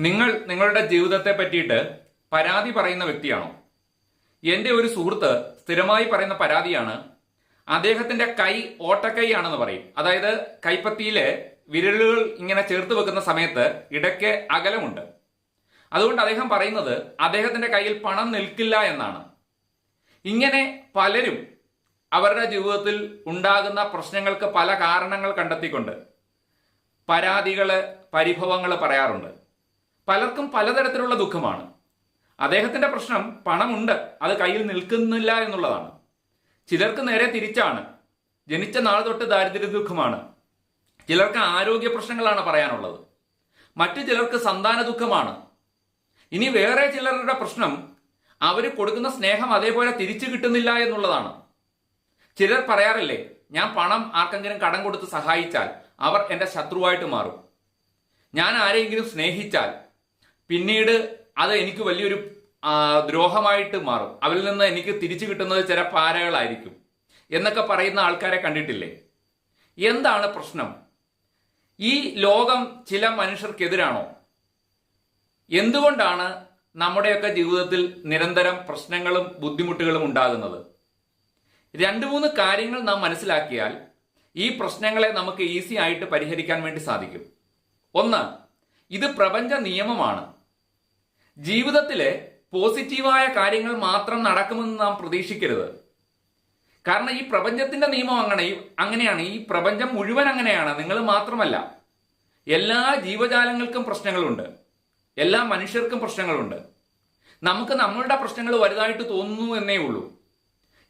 നിങ്ങൾ നിങ്ങളുടെ ജീവിതത്തെ പറ്റിയിട്ട് പരാതി പറയുന്ന വ്യക്തിയാണോ? എന്റെ ഒരു സുഹൃത്ത് സ്ഥിരമായി പറയുന്ന പരാതിയാണ് അദ്ദേഹത്തിന്റെ കൈ ഓട്ടക്കൈ ആണെന്ന് പറയും. അതായത് കൈപ്പത്തിയിലെ വിരലുകൾ ഇങ്ങനെ ചേർത്ത് വെക്കുന്ന സമയത്ത് ഇടയ്ക്ക് അകലമുണ്ട്. അതുകൊണ്ട് അദ്ദേഹം പറയുന്നത് അദ്ദേഹത്തിന്റെ കയ്യിൽ പണം നിൽക്കില്ല എന്നാണ്. ഇങ്ങനെ പലരും അവരുടെ ജീവിതത്തിൽ ഉണ്ടാകുന്ന പ്രശ്നങ്ങൾക്ക് പല കാരണങ്ങൾ കണ്ടെത്തിക്കൊണ്ട് പരാതികൾ പരിഭവങ്ങൾ പറയാറുണ്ട്. പലർക്കും പലതരത്തിലുള്ള ദുഃഖമാണ്. അദ്ദേഹത്തിന്റെ പ്രശ്നം പണമുണ്ട് അത് കയ്യിൽ നിൽക്കുന്നില്ല എന്നുള്ളതാണ്. ചിലർക്ക് നേരെ തിരിച്ചാണ്. ജനിച്ച നാൾ തൊട്ട് ദാരിദ്ര്യ ദുഃഖമാണ്. ചിലർക്ക് ആരോഗ്യ പ്രശ്നങ്ങളാണ് പറയാനുള്ളത്. മറ്റു ചിലർക്ക് സന്താന ദുഃഖമാണ്. ഇനി വേറെ ചിലരുടെ പ്രശ്നം അവർ കൊടുക്കുന്ന സ്നേഹം അതേപോലെ തിരിച്ചു കിട്ടുന്നില്ല എന്നുള്ളതാണ്. ചിലർ പറയാറില്ലേ ഞാൻ പണം ആർക്കെങ്കിലും കടം കൊടുത്ത് സഹായിച്ചാൽ അവർ എന്റെ ശത്രുവായിട്ട് മാറും. ഞാൻ ആരെങ്കിലും സ്നേഹിച്ചാൽ പിന്നീട് അത് എനിക്ക് വലിയൊരു ദ്രോഹമായിട്ട് മാറും. അവരിൽ നിന്ന് എനിക്ക് തിരിച്ചു കിട്ടുന്നത് ചില പാരകളായിരിക്കും. എന്നൊക്കെ പറയുന്ന ആൾക്കാരെ കണ്ടിട്ടില്ലേ? എന്താണ് പ്രശ്നം? ഈ ലോകം ചില മനുഷ്യർക്കെതിരാണോ? എന്തുകൊണ്ടാണ് നമ്മുടെയൊക്കെ ജീവിതത്തിൽ നിരന്തരം പ്രശ്നങ്ങളും ബുദ്ധിമുട്ടുകളും ഉണ്ടാകുന്നത്? രണ്ട് മൂന്ന് കാര്യങ്ങൾ നാം മനസ്സിലാക്കിയാൽ ഈ പ്രശ്നങ്ങളെ നമുക്ക് ഈസി ആയിട്ട് പരിഹരിക്കാൻ വേണ്ടി സാധിക്കും. ഒന്ന് ഇത് പ്രപഞ്ച നിയമമാണ്. ജീവിതത്തിലെ പോസിറ്റീവായ കാര്യങ്ങൾ മാത്രം നടക്കുമെന്ന് നാം പ്രതീക്ഷിക്കരുത്. കാരണം ഈ പ്രപഞ്ചത്തിന്റെ നിയമം അങ്ങനെ അങ്ങനെയാണ്. ഈ പ്രപഞ്ചം മുഴുവൻ അങ്ങനെയാണ്. നിങ്ങൾ മാത്രമല്ല. എല്ലാ ജീവജാലങ്ങൾക്കും പ്രശ്നങ്ങളുണ്ട്. എല്ലാ മനുഷ്യർക്കും പ്രശ്നങ്ങളുണ്ട്. നമുക്ക് നമ്മളുടെ പ്രശ്നങ്ങൾ വലുതായിട്ട് തോന്നുന്നു എന്നേ ഉള്ളൂ.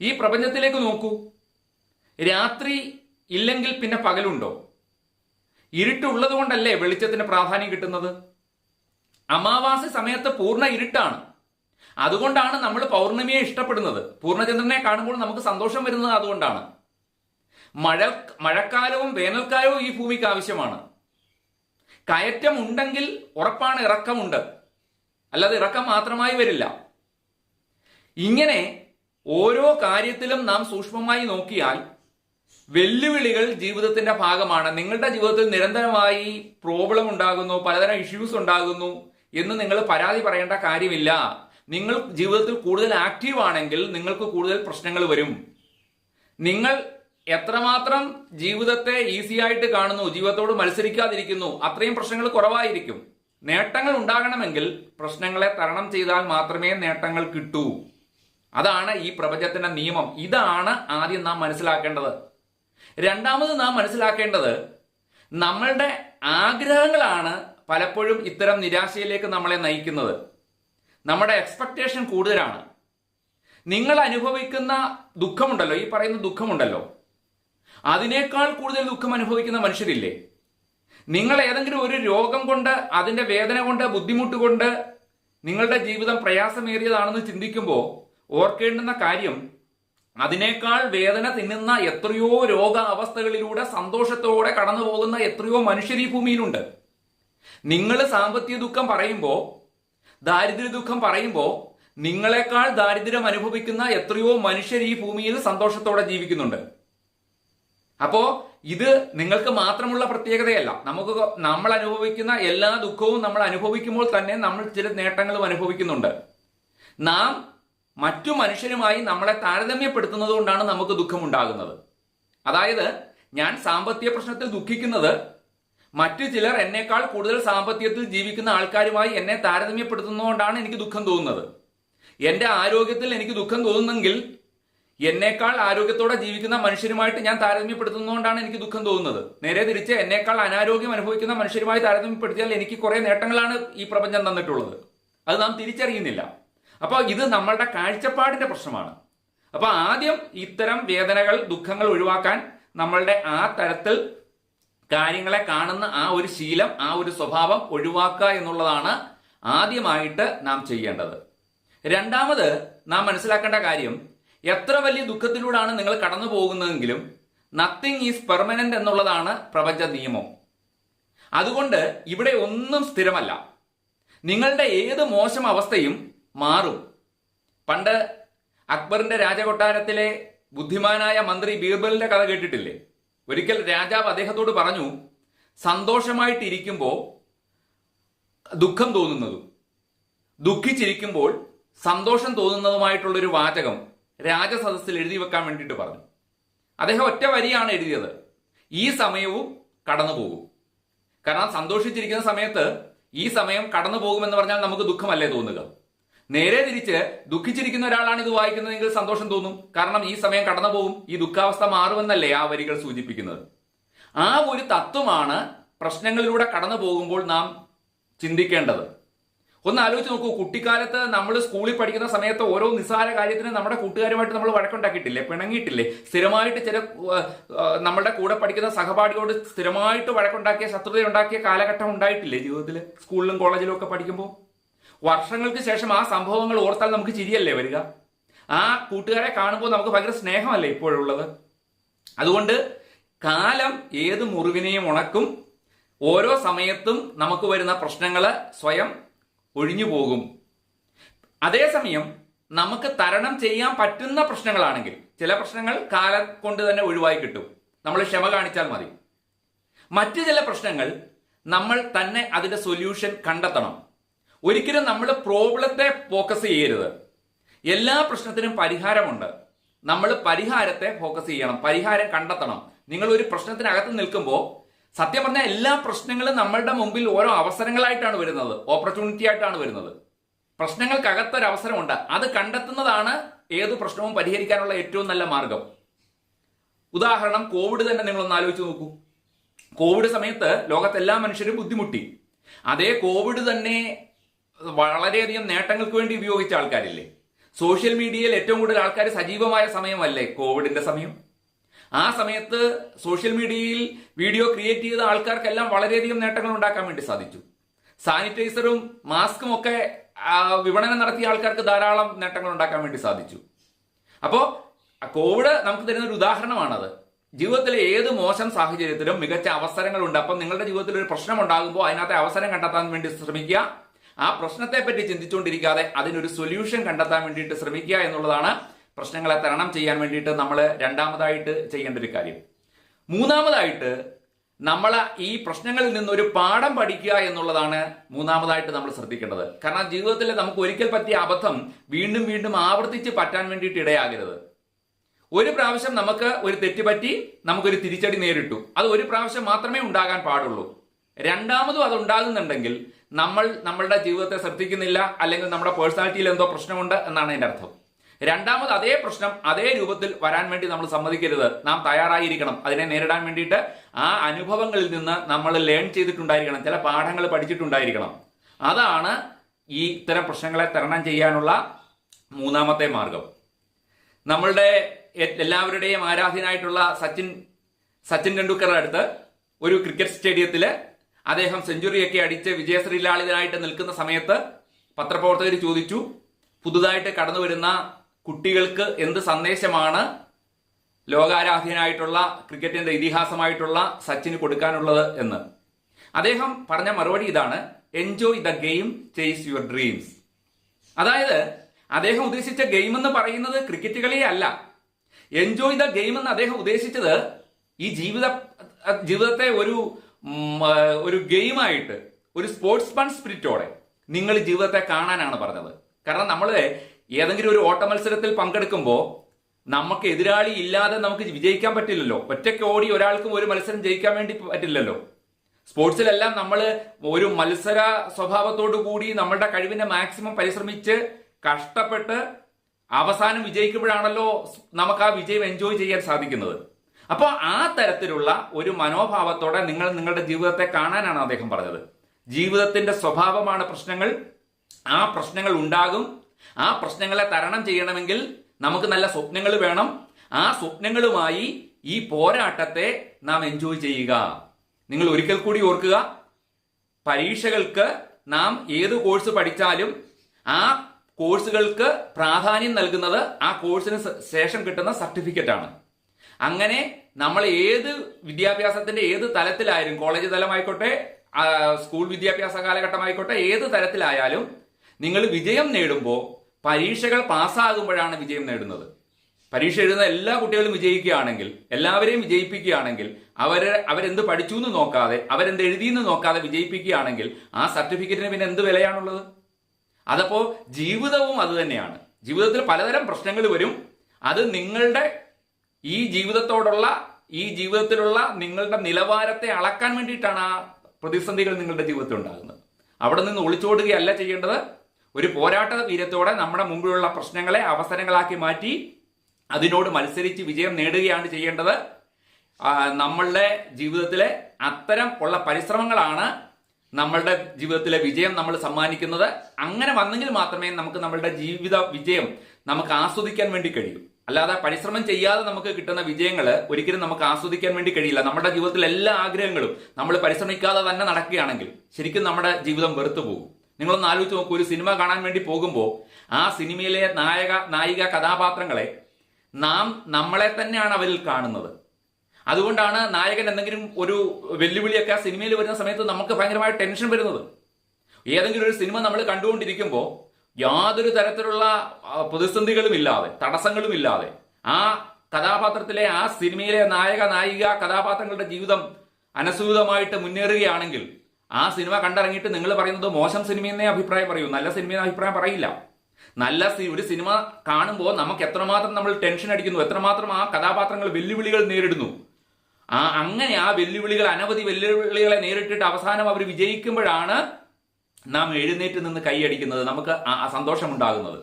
ഈ പ്രപഞ്ചത്തിലേക്ക് നോക്കൂ. രാത്രി ഇല്ലെങ്കിൽ പിന്നെ പകലുണ്ടോ? ഇരുട്ടുള്ളത് കൊണ്ടല്ലേ വെളിച്ചത്തിന് പ്രാധാന്യം കിട്ടുന്നത്? അമാവാസി സമയത്ത് പൂർണ ഇരുട്ടാണ്. അതുകൊണ്ടാണ് നമ്മൾ പൗർണമിയെ ഇഷ്ടപ്പെടുന്നത്. പൂർണചന്ദ്രനെ കാണുമ്പോൾ നമുക്ക് സന്തോഷം വരുന്നത് അതുകൊണ്ടാണ്. മഴ മഴക്കാലവും വേനൽക്കാലവും ഈ ഭൂമിക്ക് ആവശ്യമാണ്. കയറ്റം ഉണ്ടെങ്കിൽ ഉറപ്പാണ് ഇറക്കമുണ്ട്. അല്ലാതെ ഇറക്കം മാത്രമായി വരില്ല. ഇങ്ങനെ ഓരോ കാര്യത്തിലും നാം സൂക്ഷ്മമായി നോക്കിയാൽ വെല്ലുവിളികൾ ജീവിതത്തിന്റെ ഭാഗമാണ്. നിങ്ങളുടെ ജീവിതത്തിൽ നിരന്തരമായി പ്രോബ്ലം ഉണ്ടാകുന്നു പലതരം ഇഷ്യൂസ് ഉണ്ടാകുന്നു. എന്ന് നിങ്ങൾ പരാതി പറയേണ്ട കാര്യമില്ല. നിങ്ങൾ ജീവിതത്തിൽ കൂടുതൽ ആക്റ്റീവ് ആണെങ്കിൽ നിങ്ങൾക്ക് കൂടുതൽ പ്രശ്നങ്ങൾ വരും. നിങ്ങൾ എത്രമാത്രം ജീവിതത്തെ ഈസി ആയിട്ട് കാണുന്നു ജീവിതത്തോട് മത്സരിക്കാതിരിക്കുന്നു അത്രയും പ്രശ്നങ്ങൾ കുറവായിരിക്കും. നേട്ടങ്ങൾ ഉണ്ടാകണമെങ്കിൽ പ്രശ്നങ്ങളെ തരണം ചെയ്താൽ മാത്രമേ നേട്ടങ്ങൾ കിട്ടൂ. അതാണ് ഈ പ്രപഞ്ചത്തിന്റെ നിയമം. ഇതാണ് ആദ്യം നാം മനസ്സിലാക്കേണ്ടത്. രണ്ടാമത് നാം മനസ്സിലാക്കേണ്ടത് നമ്മളുടെ ആഗ്രഹങ്ങളാണ് പലപ്പോഴും ഇത്തരം നിരാശയിലേക്ക് നമ്മളെ നയിക്കുന്നത്. നമ്മുടെ എക്സ്പെക്ടേഷൻ കൂടുതലാണ്. നിങ്ങൾ അനുഭവിക്കുന്ന ദുഃഖമുണ്ടല്ലോ ഈ പറയുന്ന ദുഃഖമുണ്ടല്ലോ. അതിനേക്കാൾ കൂടുതൽ ദുഃഖം അനുഭവിക്കുന്ന മനുഷ്യരില്ലേ? നിങ്ങൾ ഏതെങ്കിലും ഒരു രോഗം കൊണ്ട് അതിന്റെ വേദന കൊണ്ട് ബുദ്ധിമുട്ട് കൊണ്ട് നിങ്ങളുടെ ജീവിതം പ്രയാസമേറിയതാണെന്ന് ചിന്തിക്കുമ്പോൾ ഓർക്കേണ്ടുന്ന കാര്യം അതിനേക്കാൾ വേദന തിന്നുന്ന എത്രയോ രോഗ അവസ്ഥകളിലൂടെ സന്തോഷത്തോടെ കടന്നു പോകുന്ന എത്രയോ മനുഷ്യർ ഈ ഭൂമിയിലുണ്ട്. നിങ്ങൾ സാമ്പത്തിക ദുഃഖം പറയുമ്പോൾ ദാരിദ്ര്യ ദുഃഖം പറയുമ്പോൾ നിങ്ങളെക്കാൾ ദാരിദ്ര്യം അനുഭവിക്കുന്ന എത്രയോ മനുഷ്യർ ഈ ഭൂമിയിൽ സന്തോഷത്തോടെ ജീവിക്കുന്നുണ്ട്. അപ്പോ ഇത് നിങ്ങൾക്ക് മാത്രമുള്ള പ്രത്യേകതയല്ല. നമുക്ക് നമ്മൾ അനുഭവിക്കുന്ന എല്ലാ ദുഃഖവും നമ്മൾ അനുഭവിക്കുമ്പോൾ തന്നെ നമ്മൾ ചില നേട്ടങ്ങളും അനുഭവിക്കുന്നുണ്ട്. നാം മറ്റു മനുഷ്യരുമായി നമ്മളെ താരതമ്യപ്പെടുത്തുന്നത് കൊണ്ടാണ് നമുക്ക് ദുഃഖമുണ്ടാകുന്നത്. അതായത് ഞാൻ സാമ്പത്തിക പ്രശ്നത്തിൽ ദുഃഖിക്കുന്നത് മറ്റു ചിലർ എന്നേക്കാൾ കൂടുതൽ സാമ്പത്തികത്തിൽ ജീവിക്കുന്ന ആൾക്കാരുമായി എന്നെ താരതമ്യപ്പെടുത്തുന്നതുകൊണ്ടാണ് എനിക്ക് ദുഃഖം തോന്നുന്നത്. എന്റെ ആരോഗ്യത്തിൽ എനിക്ക് ദുഃഖം തോന്നുന്നെങ്കിൽ എന്നേക്കാൾ ആരോഗ്യത്തോടെ ജീവിക്കുന്ന മനുഷ്യരുമായിട്ട് ഞാൻ താരതമ്യപ്പെടുത്തുന്നതുകൊണ്ടാണ് എനിക്ക് ദുഃഖം തോന്നുന്നത്. നേരെ തിരിച്ച് എന്നേക്കാൾ അനാരോഗ്യം അനുഭവിക്കുന്ന മനുഷ്യരുമായി താരതമ്യപ്പെടുത്തിയാൽ എനിക്ക് കുറെ നേട്ടങ്ങളാണ് ഈ പ്രപഞ്ചം തന്നിട്ടുള്ളത്. അത് നാം തിരിച്ചറിയുന്നില്ല. അപ്പോൾ ഇത് നമ്മളുടെ കാഴ്ചപ്പാടിന്റെ പ്രശ്നമാണ്. അപ്പോൾ ആദ്യം ഇത്തരം വേദനകൾ ദുഃഖങ്ങൾ ഒഴിവാക്കാൻ നമ്മളുടെ ആ തരത്തിൽ കാര്യങ്ങളെ കാണുന്ന ആ ഒരു ശീലം ആ ഒരു സ്വഭാവം ഒഴിവാക്കുക എന്നുള്ളതാണ് ആദ്യമായിട്ട് നാം ചെയ്യേണ്ടത്. രണ്ടാമത് നാം മനസ്സിലാക്കേണ്ട കാര്യം എത്ര വലിയ ദുഃഖത്തിലൂടെയാണ് നിങ്ങൾ കടന്നു പോകുന്നതെങ്കിലും നത്തിങ് ഈസ് പെർമനന്റ് എന്നുള്ളതാണ് പ്രപഞ്ച നിയമം. അതുകൊണ്ട് ഇവിടെ ഒന്നും സ്ഥിരമല്ല. നിങ്ങളുടെ ഏത് മോശം അവസ്ഥയും മാറും. പണ്ട് അക്ബറിന്റെ രാജകൊട്ടാരത്തിലെ ബുദ്ധിമാനായ മന്ത്രി ബീർബലിന്റെ കഥ കേട്ടിട്ടില്ലേ? ഒരിക്കൽ രാജാവ് അദ്ദേഹത്തോട് പറഞ്ഞു സന്തോഷമായിട്ടിരിക്കുമ്പോൾ ദുഃഖം തോന്നുന്നതും ദുഃഖിച്ചിരിക്കുമ്പോൾ സന്തോഷം തോന്നുന്നതുമായിട്ടുള്ളൊരു വാചകം രാജസദസ്സിൽ എഴുതി വെക്കാൻ വേണ്ടിയിട്ട് പറഞ്ഞു. അദ്ദേഹം ഒറ്റ വരിയാണ് എഴുതിയത് ഈ സമയവും കടന്നു പോകും. കാരണം സന്തോഷിച്ചിരിക്കുന്ന സമയത്ത് ഈ സമയം കടന്നു പോകുമെന്ന് പറഞ്ഞാൽ നമുക്ക് ദുഃഖമല്ലേ തോന്നുക? നേരെ തിരിച്ച് ദുഃഖിച്ചിരിക്കുന്ന ഒരാളാണ് ഇത് വായിക്കുന്നതെങ്കിൽ സന്തോഷം തോന്നും. കാരണം ഈ സമയം കടന്നു പോകും ഈ ദുഃഖാവസ്ഥ മാറുമെന്നല്ലേ ആ വരികൾ സൂചിപ്പിക്കുന്നത്. ആ ഒരു തത്വമാണ് പ്രശ്നങ്ങളിലൂടെ കടന്നു പോകുമ്പോൾ നാം ചിന്തിക്കേണ്ടത്. ഒന്ന് ആലോചിച്ച് നോക്കൂ കുട്ടിക്കാലത്ത് നമ്മൾ സ്കൂളിൽ പഠിക്കുന്ന സമയത്ത് ഓരോ നിസ്സാര കാര്യത്തിന് നമ്മുടെ കൂട്ടുകാരുമായിട്ട് നമ്മൾ വഴക്കുണ്ടാക്കിയിട്ടില്ലേ? പിണങ്ങിയിട്ടില്ലേ? സ്ഥിരമായിട്ട് ചില നമ്മുടെ കൂടെ പഠിക്കുന്ന സഹപാഠിയോട് സ്ഥിരമായിട്ട് വഴക്കുണ്ടാക്കിയ ശത്രുതയുണ്ടാക്കിയ കാലഘട്ടം ഉണ്ടായിട്ടില്ലേ ജീവിതത്തിൽ സ്കൂളിലും കോളേജിലും ഒക്കെ പഠിക്കുമ്പോൾ വർഷങ്ങൾക്ക് ശേഷം ആ സംഭവങ്ങൾ ഓർത്താൽ നമുക്ക് ചിരിയല്ലേ വരിക? ആ കൂട്ടുകാരെ കാണുമ്പോൾ നമുക്ക് ഭയങ്കര സ്നേഹമല്ലേ ഇപ്പോഴുള്ളത്? അതുകൊണ്ട് കാലം ഏത് മുറിവിനെയും ഉണക്കും ഓരോ സമയത്തും നമുക്ക് വരുന്ന പ്രശ്നങ്ങൾ സ്വയം ഒഴിഞ്ഞു പോകും. അതേസമയം നമുക്ക് തരണം ചെയ്യാൻ പറ്റുന്ന പ്രശ്നങ്ങളാണെങ്കിൽ ചില പ്രശ്നങ്ങൾ കാലം കൊണ്ട് തന്നെ ഒഴിവായി കിട്ടും. നമ്മൾ ക്ഷമ കാണിച്ചാൽ മതി. മറ്റു ചില പ്രശ്നങ്ങൾ നമ്മൾ തന്നെ അതിന്റെ സൊല്യൂഷൻ കണ്ടെത്തണം. ഒരിക്കലും നമ്മൾ പ്രോബ്ലത്തെ ഫോക്കസ് ചെയ്യരുത്. എല്ലാ പ്രശ്നത്തിനും പരിഹാരമുണ്ട്. നമ്മൾ പരിഹാരത്തെ ഫോക്കസ് ചെയ്യണം. പരിഹാരം കണ്ടെത്തണം. നിങ്ങൾ ഒരു പ്രശ്നത്തിനകത്ത് നിൽക്കുമ്പോൾ സത്യം പറഞ്ഞാൽ എല്ലാ പ്രശ്നങ്ങളും നമ്മളുടെ മുമ്പിൽ ഓരോ അവസരങ്ങളായിട്ടാണ് വരുന്നത്. ഓപ്പർച്യൂണിറ്റി ആയിട്ടാണ് വരുന്നത്. പ്രശ്നങ്ങൾക്കകത്തൊരു അവസരമുണ്ട് അത് കണ്ടെത്തുന്നതാണ് ഏത് പ്രശ്നവും പരിഹരിക്കാനുള്ള ഏറ്റവും നല്ല മാർഗം. ഉദാഹരണം കോവിഡ് തന്നെ നിങ്ങളൊന്ന് ആലോചിച്ച് നോക്കൂ. കോവിഡ് സമയത്ത് ലോകത്തെല്ലാ മനുഷ്യരും ബുദ്ധിമുട്ടി. അതേ കോവിഡ് തന്നെ വളരെയധികം നേട്ടങ്ങൾക്ക് വേണ്ടി ഉപയോഗിച്ച ആൾക്കാരില്ലേ? സോഷ്യൽ മീഡിയയിൽ ഏറ്റവും കൂടുതൽ ആൾക്കാർ സജീവമായ സമയമല്ലേ? കോവിഡിന്റെ സമയം. ആ സമയത്ത് സോഷ്യൽ മീഡിയയിൽ വീഡിയോ ക്രിയേറ്റ് ചെയ്ത ആൾക്കാർക്കെല്ലാം വളരെയധികം നേട്ടങ്ങൾ ഉണ്ടാക്കാൻ വേണ്ടി സാധിച്ചു. സാനിറ്റൈസറും മാസ്കും ഒക്കെ വിപണനം നടത്തിയ ആൾക്കാർക്ക് ധാരാളം നേട്ടങ്ങൾ ഉണ്ടാക്കാൻ വേണ്ടി സാധിച്ചു. അപ്പോ കോവിഡ് നമുക്ക് തരുന്ന ഒരു ഉദാഹരണമാണത്. ജീവിതത്തിലെ ഏത് മോശം സാഹചര്യത്തിലും മികച്ച അവസരങ്ങളുണ്ട്. അപ്പം നിങ്ങളുടെ ജീവിതത്തിൽ ഒരു പ്രശ്നം ഉണ്ടാകുമ്പോൾ അതിനകത്തെ അവസരം കണ്ടെത്താൻ വേണ്ടി ശ്രമിക്കുക. ആ പ്രശ്നത്തെ പറ്റി ചിന്തിച്ചുകൊണ്ടിരിക്കാതെ അതിനൊരു സൊല്യൂഷൻ കണ്ടെത്താൻ വേണ്ടിയിട്ട് ശ്രമിക്കുക എന്നുള്ളതാണ് പ്രശ്നങ്ങളെ തരണം ചെയ്യാൻ വേണ്ടിയിട്ട് നമ്മൾ രണ്ടാമതായിട്ട് ചെയ്യേണ്ട ഒരു കാര്യം. മൂന്നാമതായിട്ട് നമ്മൾ ഈ പ്രശ്നങ്ങളിൽ നിന്ന് ഒരു പാഠം പഠിക്കുക എന്നുള്ളതാണ് മൂന്നാമതായിട്ട് നമ്മൾ ശ്രദ്ധിക്കേണ്ടത്. കാരണം ജീവിതത്തിൽ നമുക്ക് ഒരിക്കൽ പറ്റിയ അബദ്ധം വീണ്ടും വീണ്ടും ആവർത്തിച്ച് പറ്റാൻ വേണ്ടിയിട്ട് ഇടയാകരുത്. ഒരു പ്രാവശ്യം നമുക്ക് ഒരു തെറ്റ് പറ്റി നമുക്കൊരു തിരിച്ചടി നേരിട്ടു. അത് ഒരു പ്രാവശ്യം മാത്രമേ ഉണ്ടാകാൻ പാടുള്ളൂ. രണ്ടാമതും അത് ഉണ്ടാകുന്നുണ്ടെങ്കിൽ നമ്മൾ നമ്മളുടെ ജീവിതത്തെ ശ്രദ്ധിക്കുന്നില്ല അല്ലെങ്കിൽ നമ്മുടെ പേഴ്സണാലിറ്റിയിൽ എന്തോ പ്രശ്നമുണ്ട് എന്നാണ് എന്റെ അർത്ഥം. രണ്ടാമത് അതേ പ്രശ്നം അതേ രൂപത്തിൽ വരാൻ വേണ്ടി നമ്മൾ സമ്മതിക്കരുത്. നാം തയ്യാറായിരിക്കണം. അതിനെ നേരിടാൻ വേണ്ടിയിട്ട് ആ അനുഭവങ്ങളിൽ നിന്ന് നമ്മൾ ലേൺ ചെയ്തിട്ടുണ്ടായിരിക്കണം. ചില പാഠങ്ങൾ പഠിച്ചിട്ടുണ്ടായിരിക്കണം. അതാണ് ഈ ഇത്തരം പ്രശ്നങ്ങളെ തരണം ചെയ്യാനുള്ള മൂന്നാമത്തെ മാർഗം. നമ്മളുടെ എല്ലാവരുടെയും ആരാധ്യനായിട്ടുള്ള സച്ചിൻ സച്ചിൻ ടെണ്ടുൽക്കറുടെ അടുത്ത് ഒരു ക്രിക്കറ്റ് സ്റ്റേഡിയത്തിൽ അദ്ദേഹം സെഞ്ചുറിയൊക്കെ അടിച്ച് വിജയശ്രീലാളിതനായിട്ട് നിൽക്കുന്ന സമയത്ത് പത്രപ്രവർത്തകർ ചോദിച്ചു പുതുതായിട്ട് കടന്നു വരുന്ന കുട്ടികൾക്ക് എന്ത് സന്ദേശമാണ് ലോകാരാധ്യനായിട്ടുള്ള ക്രിക്കറ്റിന്റെ ഇതിഹാസമായിട്ടുള്ള സച്ചിന് കൊടുക്കാനുള്ളത് എന്ന്? അദ്ദേഹം പറഞ്ഞ മറുപടി ഇതാണ് enjoy the game chase your dreams അതായത് അദ്ദേഹം ഉദ്ദേശിച്ച ഗെയിം എന്ന് പറയുന്നത് ക്രിക്കറ്റ് കളിയെ അല്ല. എൻജോയ് ദ ഗെയിം എന്ന് അദ്ദേഹം ഉദ്ദേശിച്ചത് ഈ ജീവിത ജീവിതത്തെ ഒരു ഒരു ഗെയിമായിട്ട് ഒരു സ്പോർട്സ് സ്പിരിറ്റോടെ നിങ്ങൾ ജീവിതത്തെ കാണാനാണ് പറഞ്ഞത്. കാരണം നമ്മൾ ഏതെങ്കിലും ഒരു ഓട്ട മത്സരത്തിൽ പങ്കെടുക്കുമ്പോൾ നമുക്ക് എതിരാളി ഇല്ലാതെ നമുക്ക് വിജയിക്കാൻ പറ്റില്ലല്ലോ. ഒറ്റയ്ക്ക് ഓടി ഒരാൾക്കും ഒരു മത്സരം ജയിക്കാൻ വേണ്ടി പറ്റില്ലല്ലോ. സ്പോർട്സിലെല്ലാം നമ്മൾ ഒരു മത്സര സ്വഭാവത്തോടു കൂടി നമ്മളുടെ കഴിവിന്റെ മാക്സിമം പരിശ്രമിച്ച് കഷ്ടപ്പെട്ട് അവസാനം വിജയിക്കുമ്പോഴാണല്ലോ നമുക്ക് ആ വിജയം എൻജോയ് ചെയ്യാൻ സാധിക്കുന്നത്. അപ്പോൾ ആ തരത്തിലുള്ള ഒരു മനോഭാവത്തോടെ നിങ്ങൾ നിങ്ങളുടെ ജീവിതത്തെ കാണാനാണ് അദ്ദേഹം പറഞ്ഞത്. ജീവിതത്തിന്റെ സ്വഭാവമാണ് പ്രശ്നങ്ങൾ. ആ പ്രശ്നങ്ങൾ ഉണ്ടാകും. ആ പ്രശ്നങ്ങളെ തരണം ചെയ്യണമെങ്കിൽ നമുക്ക് നല്ല സ്വപ്നങ്ങൾ വേണം. ആ സ്വപ്നങ്ങളുമായി ഈ പോരാട്ടത്തെ നാം എൻജോയ് ചെയ്യുക. നിങ്ങൾ ഒരിക്കൽ കൂടി ഓർക്കുക പരീക്ഷകൾക്ക് നാം ഏത് കോഴ്സ് പഠിച്ചാലും ആ കോഴ്സുകൾക്ക് പ്രാധാന്യം നൽകുന്നത് ആ കോഴ്സിന് ശേഷം കിട്ടുന്ന സർട്ടിഫിക്കറ്റ് ആണ് അങ്ങനെ നമ്മൾ ഏത് വിദ്യാഭ്യാസത്തിന്റെ ഏത് തലത്തിലായാലും കോളേജ് തലമായിക്കോട്ടെ സ്കൂൾ വിദ്യാഭ്യാസ കാലഘട്ടമായിക്കോട്ടെ ഏത് തലത്തിലായാലും നിങ്ങൾ വിജയം നേടുമ്പോൾ പരീക്ഷകൾ പാസ്സാകുമ്പോഴാണ് വിജയം നേടുന്നത്. പരീക്ഷ എഴുതുന്ന എല്ലാ കുട്ടികളും വിജയിക്കുകയാണെങ്കിൽ എല്ലാവരെയും വിജയിപ്പിക്കുകയാണെങ്കിൽ അവർ അവരെന്ത് പഠിച്ചു എന്ന് നോക്കാതെ അവരെന്ത് എഴുതിയെന്ന് നോക്കാതെ വിജയിപ്പിക്കുകയാണെങ്കിൽ ആ സർട്ടിഫിക്കറ്റിന് പിന്നെ എന്ത് വിലയാണുള്ളത്? അതപ്പോ ജീവിതവും അത് തന്നെയാണ്. ജീവിതത്തിൽ പലതരം പ്രശ്നങ്ങൾ വരും. അത് നിങ്ങളുടെ ഈ ജീവിതത്തോടുള്ള ഈ ജീവിതത്തിലുള്ള നിങ്ങളുടെ നിലവാരത്തെ അളക്കാൻ വേണ്ടിയിട്ടാണ് ആ പ്രതിസന്ധികൾ നിങ്ങളുടെ ജീവിതത്തിൽ ഉണ്ടാകുന്നത്. അവിടെ നിന്ന് ഒളിച്ചോടുകയല്ല ചെയ്യേണ്ടത്. ഒരു പോരാട്ട വീര്യത്തോടെ നമ്മുടെ മുമ്പിലുള്ള പ്രശ്നങ്ങളെ അവസരങ്ങളാക്കി മാറ്റി അതിനോട് മത്സരിച്ച് വിജയം നേടുകയാണ് ചെയ്യേണ്ടത്. നമ്മളുടെ ജീവിതത്തിലെ അത്തരം ഉള്ള പരിശ്രമങ്ങളാണ് നമ്മളുടെ ജീവിതത്തിലെ വിജയം നമ്മൾ സമ്മാനിക്കുന്നത്. അങ്ങനെ വന്നെങ്കിൽ മാത്രമേ നമുക്ക് നമ്മളുടെ ജീവിത വിജയം നമുക്ക് ആസ്വദിക്കാൻ വേണ്ടി കഴിയൂ. അല്ലാതെ പരിശ്രമം ചെയ്യാതെ നമുക്ക് കിട്ടുന്ന വിജയങ്ങൾ ഒരിക്കലും നമുക്ക് ആസ്വദിക്കാൻ വേണ്ടി കഴിയില്ല. നമ്മുടെ ജീവിതത്തിലെ എല്ലാ ആഗ്രഹങ്ങളും നമ്മൾ പരിശ്രമിക്കാതെ തന്നെ നടക്കുകയാണെങ്കിൽ ശരിക്കും നമ്മുടെ ജീവിതം വെറുത്തു പോകും. നിങ്ങളൊന്ന് ആലോചിച്ച് നോക്കൂ ഒരു സിനിമ കാണാൻ വേണ്ടി പോകുമ്പോൾ ആ സിനിമയിലെ നായക നായിക കഥാപാത്രങ്ങളെ നാം നമ്മളെ തന്നെയാണ് അവരിൽ കാണുന്നത്. അതുകൊണ്ടാണ് നായകൻ എന്തെങ്കിലും ഒരു വെല്ലുവിളിയൊക്കെ ആ സിനിമയിൽ വരുന്ന സമയത്ത് നമുക്ക് ഭയങ്കരമായ ടെൻഷൻ വരുന്നത്. ഏതെങ്കിലും ഒരു സിനിമ നമ്മൾ കണ്ടുകൊണ്ടിരിക്കുമ്പോൾ യാതൊരു തരത്തിലുള്ള പ്രതിസന്ധികളും ഇല്ലാതെ തടസ്സങ്ങളും ഇല്ലാതെ ആ കഥാപാത്രത്തിലെ ആ സിനിമയിലെ നായക നായിക കഥാപാത്രങ്ങളുടെ ജീവിതം അനസൂതമായിട്ട് മുന്നേറുകയാണെങ്കിൽ ആ സിനിമ കണ്ടിറങ്ങിയിട്ട് നിങ്ങൾ പറയുന്നത് മോശം സിനിമയെന്നേ അഭിപ്രായം പറയൂ. നല്ല സിനിമയെന്ന അഭിപ്രായം പറയില്ല. നല്ല ഒരു സിനിമ കാണുമ്പോൾ നമുക്ക് എത്രമാത്രം നമ്മൾ ടെൻഷൻ അടിക്കുന്നു എത്രമാത്രം ആ കഥാപാത്രങ്ങൾ വെല്ലുവിളികൾ നേരിടുന്നു. ആ അങ്ങനെ ആ വെല്ലുവിളികൾ അനവധി വെല്ലുവിളികളെ നേരിട്ടിട്ട് അവസാനം അവർ വിജയിക്കുമ്പോഴാണ് നാം എഴുന്നേറ്റ് നിന്ന് കൈയടിക്കുന്നത് നമുക്ക് ആ സന്തോഷമുണ്ടാകുന്നത്.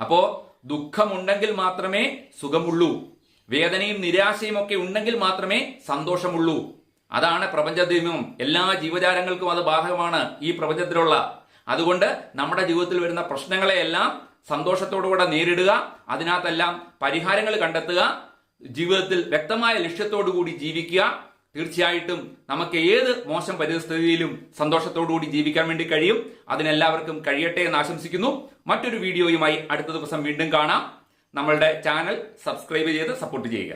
അപ്പോ ദുഃഖമുണ്ടെങ്കിൽ മാത്രമേ സുഖമുള്ളൂ. വേദനയും നിരാശയും ഒക്കെ ഉണ്ടെങ്കിൽ മാത്രമേ സന്തോഷമുള്ളൂ. അതാണ് പ്രപഞ്ചദൈവം. എല്ലാ ജീവജാലങ്ങൾക്കും അത് ബാധകമാണ് ഈ പ്രപഞ്ചത്തിലുള്ള. അതുകൊണ്ട് നമ്മുടെ ജീവിതത്തിൽ വരുന്ന പ്രശ്നങ്ങളെയെല്ലാം സന്തോഷത്തോടുകൂടെ നേരിടുക അതിനകത്തെല്ലാം പരിഹാരങ്ങൾ കണ്ടെത്തുക ജീവിതത്തിൽ വ്യക്തമായ ലക്ഷ്യത്തോടു കൂടി ജീവിക്കുക തീർച്ചയായിട്ടും നമുക്ക് ഏത് മോശം പരിസ്ഥിതിയിലും സന്തോഷത്തോടു കൂടി ജീവിക്കാൻ വേണ്ടി കഴിയും. അതിനെല്ലാവർക്കും കഴിയട്ടെ എന്ന് ആശംസിക്കുന്നു. മറ്റൊരു വീഡിയോയുമായി അടുത്ത ദിവസം വീണ്ടും കാണാം. നമ്മളുടെ ചാനൽ സബ്സ്ക്രൈബ് ചെയ്ത് സപ്പോർട്ട് ചെയ്യുക.